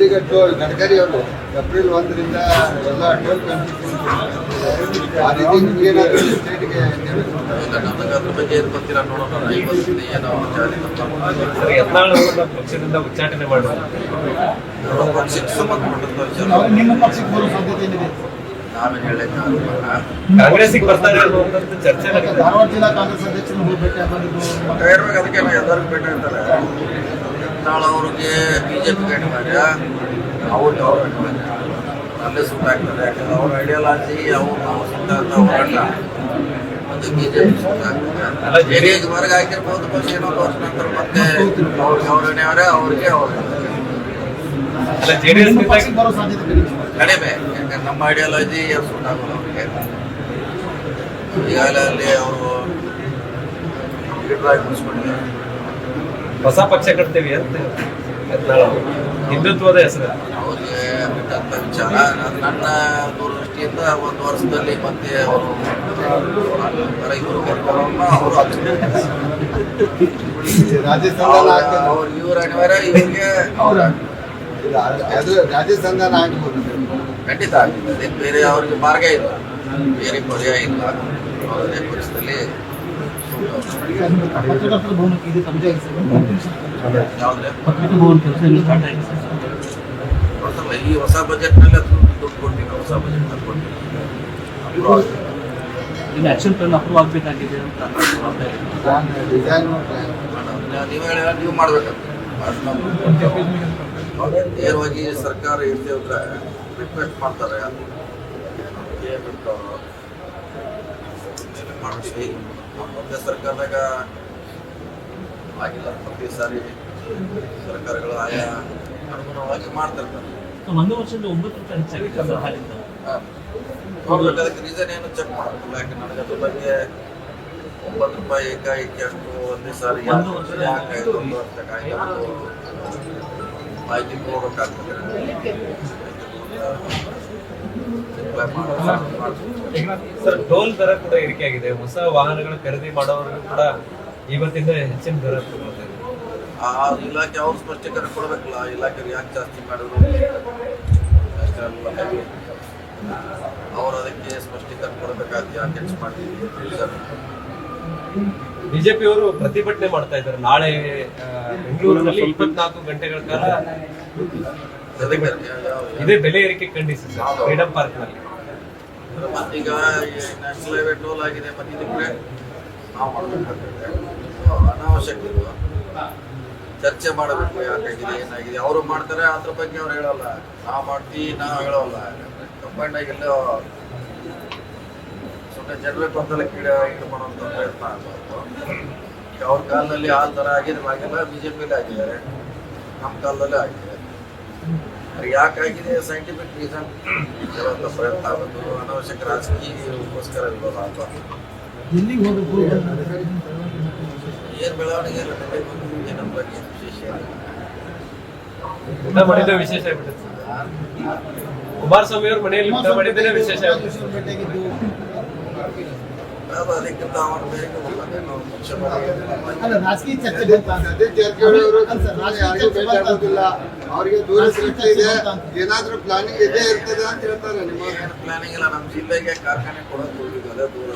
ಈಗ ಟೋಲ್ ಗಡ್ಕರಿ ಅವರು ಏಪ್ರಿಲ್ ಒಂದರಿಂದ ಎಲ್ಲ ಟೋಲ್ ಆ ರೀತಿ ಸ್ಟೇಟ್ಗೆ ಇಲ್ಲ ನನಗೆ ಅದ್ರ ಬಗ್ಗೆ ಏನು ಗೊತ್ತಿಲ್ಲ ನೋಡೋಣ. ಏನೋ ಜಾರಿ ಪಕ್ಷದಿಂದ ಉಚ್ಚಾಟನೆ ಮಾಡಿದ್ರು ಪಕ್ಷಕ್ಕೆ ಸಂಬಂಧಪಟ್ಟಂತ ವಿಚಾರ. ನಿಮ್ಮ ಪಕ್ಷಕ್ಕೆ ಬರೋ ಸಾಧ್ಯತೆ ಏನಿದೆ? ನಾವೇನು ಹೇಳಕ್ಕಾಗಲ್ಲ ಕಾಂಗ್ರೆಸ್ಗೆ ಬರ್ತಾರೆ ಅನ್ನುವಂಥದ್ದು ಚರ್ಚೆ ಧಾರವಾಡ ಜಿಲ್ಲಾ ಕಾಂಗ್ರೆಸ್ ಅಧ್ಯಕ್ಷರನ್ನು ಹೋಗಿ ಭೇಟಿ ಆಗೋದು ನೇರವಾಗಿ ಅದಕ್ಕೆ ಎಲ್ಲರಿಗೂ ಭೇಟಿ ಇರ್ತಾರೆ ನಾಳೆ ಅವ್ರಿಗೆ ಬಿ ಜೆ ಪಿ ಅನಿವಾರ್ಯ ಅವ್ರಿಗೆ ಅವ್ರ ಅನಿವಾರ್ಯ ಅಲ್ಲೇ ಸುಟ್ಟ ಆಗ್ತದೆ ಯಾಕಂದ್ರೆ ಅವ್ರ ಐಡಿಯಾಲಜಿ ಅವ್ರು ನಾವು ಸಿದ್ಧಾಂತ ಅಂತ ಹೋರಾಟ ಅದು ಬಿ ಜೆ ಪಿ ಸುಟ್ಟ ಆಗ್ತದೆ. ಅಲ್ಲ, ಜೆ ಡಿ ಎಸ್ ಹೊರಗೆ ಹಾಕಿರ್ಬೋದು ಬಸ್ ಏನೋ ವರ್ಷ ನಂತರ ಮತ್ತೆ ಅವ್ರಿಗೆ ಅವ್ರ. ಅನಿವಾರ್ಯ ಅವ್ರಿಗೆ ಅವ್ರ ಕಡಿಮೆ. ಕಡಿಮೆ ಯಾಕಂದ್ರೆ ನಮ್ಮ ಐಡಿಯಾಲಜಿ ಸೂಟ್ ಆಗೋಲ್ಲ ಅವ್ರಿಗೆ. ಈಗಾಗಲೇ ಅಲ್ಲಿ ಅವರು ಲೀಡರ್ ಆಗಿ ಮುಗಿಸ್ಕೊಂಡಿದ್ದಾರೆ ಹೊಸ ಪಕ್ಷ ಕಟ್ತೇವಿ ಅಂತ ಹಿಂದುತ್ವದ ಹೆಸರು. ಅವ್ರಿಗೆ ಬಿಟ್ಟಂತ ವಿಚಾರ. ನಾನ್- ನನ್ನ ದೂರದೃಷ್ಟಿಯಿಂದ ಒಂದು ವರ್ಷದಲ್ಲಿ ಮತ್ತೆ ಅವರು ರೈತರು ಅವರು ಅವ್ರ ಇವ್ರ ಅನಿವಾರ್ಯ ಇವ್ರಿಗೆ ಅವ್ರ ಅದು ರಾಜಸ್ಥಾನ ಆಗ್ಬೋದು ಖಂಡಿತ ಆಗ್ತದೆ ಬೇರೆ ಅವ್ರಿಗೆ ಮಾರ್ಗ ಇಲ್ಲ. ಬೇರೆ ಪರ್ಯಾಯ ಇಲ್ಲ. ಅವರದೇ ಪಕ್ಷದಲ್ಲಿ ಪರಿಸ್ಥಿತಿಯಲ್ಲಿ ಕೆಲಸ ಈ ಹೊಸ ಬಜೆಟ್ನಲ್ಲಿ ಅದು ದುಡ್ಡು ಹೊಸ ಬಜೆಟ್ ಕೊಟ್ಟಿಲ್ಲ. ಇನ್ನು ಆಕ್ಷನ್ ಪ್ಲಾನ್ ಅಪ್ರೂವ್ ಆಗಬೇಕಾಗಿದೆ ಅಂತ ನೀವು ಹೇಳ ನೀವು ಮಾಡ್ಬೇಕಂತ ನೇರವಾಗಿ ಸರ್ಕಾರ ಇರ್ತಿ ಅಂದ್ರೆ ರಿಕ್ವೆಸ್ಟ್ ಮಾಡ್ತಾರೆ ಏನಂತ ಮೊದಲೇ ಸರ್ಕಾರದಾಗ ಆಗಿಲ್ಲ. ಪ್ರತಿ ಸಾರಿ ಸರ್ಕಾರಗಳು ಆಯಾ ಅನುಗುಣವಾಗಿ ಮಾಡ್ತಿರ್ತಾರೆ. ಒಂದು ಒಂಬತ್ತು ನೋಡ್ಬೇಕು ಅದಕ್ಕೆ ರೀಸನ್ ಏನು ಚೆಕ್ ಮಾಡಬೇಕಲ್ಲ ಯಾಕೆ ನನಗೆ ಅದ್ರ ಬಗ್ಗೆ ಒಂಬತ್ತು ರೂಪಾಯಿ ಏಕಾಏಕಿ ಅಷ್ಟು ಒಂದೇ ಸಾರಿ ಒಂದು ವರ್ಷ ಯಾಕೆ ಒಂದು ಮಾಹಿತಿ ಕೊಡ್ಬೇಕಾಗ್ತದೆ. ಮಾಡ್ಬೇಕು. ಸರ್ ಟೋಲ್ ದರ ಕೂಡ ಏರಿಕೆ ಆಗಿದೆ ಹೊಸ ವಾಹನಗಳು ಖರೀದಿ ಮಾಡೋರು ಕೂಡ ಇವತ್ತಿಂದ ಹೆಚ್ಚಿನ ದರ ತಗೊಳ್ತಾ ಆ ಇಲಾಖೆ ಅವ್ರು ಸ್ಪಷ್ಟೀಕರಣ ಕೊಡ್ಬೇಕಲ್ಲ ಇಲಾಖೆ ಇಲಾಖೆಗೆ ಯಾಕೆ ಜಾಸ್ತಿ ಮಾಡಿದ್ರು? ಅಷ್ಟೇ. ಅವ್ರು ಅದಕ್ಕೆ ಸ್ಪಷ್ಟೀಕರಣ ಕೊಡಬೇಕಾಗಿ ಯಾಕೆ ಹೆಚ್ಚು ಮಾಡಿದ್ವಿ ಬಿಜೆಪಿ ಅವರು ಪ್ರತಿಭಟನೆ ಮಾಡ್ತಾ ಇದ್ದಾರೆ. ನಾಳೆ ಬೆಂಗಳೂರಿನಲ್ಲಿ ಇಪ್ಪತ್ನಾಲ್ಕು ಗಂಟೆಗಳ ಕಾಲ ಇದೇ ಬೆಲೆ ಏರಿಕೆ ಖಂಡಿಸಿ ಸರ್ ಫ್ರೀಡಂ ಪಾರ್ಕ್ನಲ್ಲಿ ಮತ್ತೀಗ ಹೈವೇ ಟೋಲ್ ಆಗಿದೆ, ಮತ್ತೆ ಇದಕ್ಕೆ ನಾವು ಮಾಡಬೇಕಾಗ್ತದೆ ಅನಾವಶ್ಯಕ ಇದು. ಚರ್ಚೆ ಮಾಡಬೇಕು ಯಾಕಾಗಿದೆ, ಏನಾಗಿದೆ. ಅವರು ಮಾಡ್ತಾರೆ, ಅದ್ರ ಬಗ್ಗೆ ಅವ್ರು ಹೇಳಲ್ಲ. ನಾವು ಮಾಡ್ತೀವಿ ನಾವು ಹೇಳೋಲ್ಲ. ಕಂಬೈಂಡ್ ಆಗಿ ಎಲ್ಲೋ ಸುಮ್ಮನೆ ಜನರ ಗೊಂದಲಕ್ಕೆ ಕೀಡ ಇದು ಮಾಡುವಂಥ ಪ್ರಯತ್ನ ಆಗಬಾರ್ದು. ಈಗ ಅವ್ರ ಕಾಲದಲ್ಲಿ ಆ ಥರ ಆಗಿದ್ರೆ ಆಗಿಲ್ಲ ಬಿ ಜೆ ಪಿಲಿ ಆಗಿದ್ದಾರೆ ನಮ್ಮ ಕಾಲದಲ್ಲೇ ಆಗಿದೆ. ಯಾಕಾಗಿದೆ ಸೈಂಟಿಫಿಕ್ ರೀಸನ್ ಕೆಲವೊಂದು ಪ್ರಯತ್ನ ಆಗೋದು ಅನಾವಶ್ಯಕ ರಾಜಕೀಯಕ್ಕೋಸ್ಕರ ವಿರೋಧ ಅಥವಾ ಏನು ಬೆಳವಣಿಗೆ ಇಲ್ಲ ನಮಗೆ ನಮ್ಮ ಬಗ್ಗೆ ವಿಶೇಷ. ಊಟ ಮಾಡಿದ್ರೆ ವಿಶೇಷ ಆಗ್ಬಿಡುತ್ತೆ. ಕುಮಾರಸ್ವಾಮಿ ಅವ್ರ ಮನೆಯಲ್ಲಿ ಊಟ ಮಾಡಿದ್ರೆ ವಿಶೇಷ ರಾಜಕೀಯ ಚರ್ಚೆ ಅವರಿಗೆ ದೂರ ಸಿಗ್ತಾ ಇದೆ. ಏನಾದ್ರೂ ಪ್ಲಾನಿಂಗ್ ಇದೇ ಇರ್ತದೆ ಅಂತ ಹೇಳ್ತಾರೆ ನಿಮ್ಮ ಏನು ಪ್ಲಾನಿಂಗ್ ಇಲ್ಲ ನಮ್ಮ ಜಿಲ್ಲೆಗೆ ಕಾರ್ಖಾನೆ ಕೊಡೋದು ಅದೇ ದೂರ